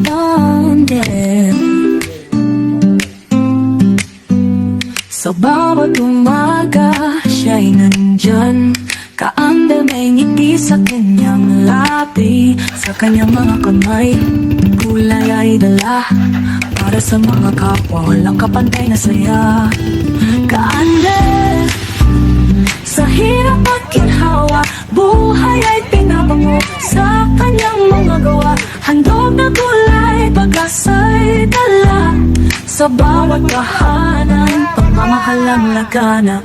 Bandit Sa bawat umaga, siya'y nandyan. Kaanda may ngiti sa kanyang labi Sa kanyang mga kamay, kulay ay dala Para sa mga kapwa, walang kapantay na saya. Kaanda sa hirap at ginhawa Buhay ay pinabango Sa kanyang mga gawa Handog na gulay Pag-asa'y dala. Sa bawat kahanan Pagmamahalang lagana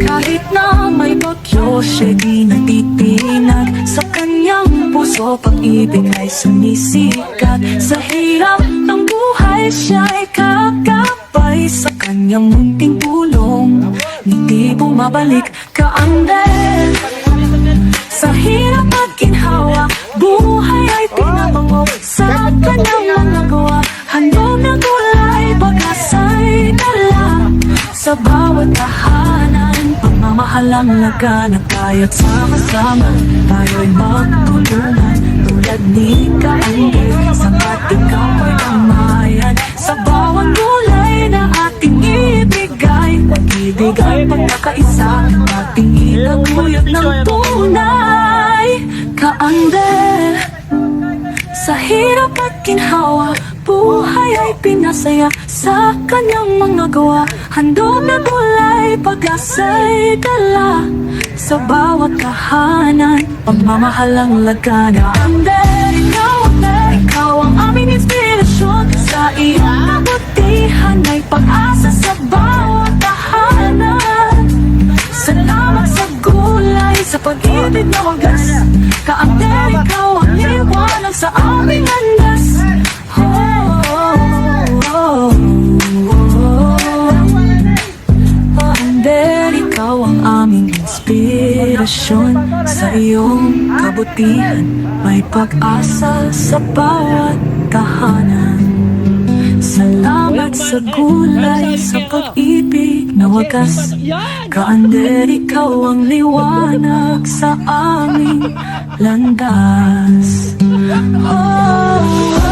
Kahit na may bagyo Siya'y di natitinag. Sa kanyang puso Pag-ibig ay sumisikat. Sa hirap ng buhay Siya'y kakapay Sa kanyang munting tulong. Ngiti bumabalik Kaandel Sa hirap at ginhawa Buhay ay pinabango Sa kanyang mga gawa Handog na gulay Pag-asa'y dala. Sa bawat tahanan Pagmamahalang lagana Kaya't sama-sama Tayo'y magtulungan Tulad ni Kaangge Sapat ikaw Pag-ibig ay pagkakaisa Ating ilaguyot ng tunay. Kaangge sa hirap at ginhawa Buhay ay pinasaya Sa kanyang mga gawa. Handog na gulay Pag-asa'y dala Sa bawat kahanan Pagmamahalang lagana. Ande, ikaw ang Ikaw ang aming inspirasyon. Sa iyong kabutihan Ay pag-asa Pag-ibig na wagas Kaangder, ikaw ang liwanag Sa aming andas oh, oh, oh, oh. Kaangder, ikaw ang aming inspirasyon Sa iyong kabutihan May pag-asa sa bawat tahanan Salamat sa kulay, sa pag-ibig na wagas Kaander, ikaw ang liwanag sa aming landas Oh, oh,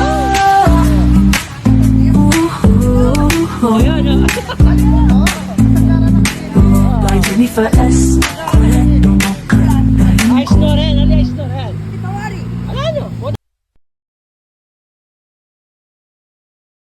oh, oh. By Jennifer S.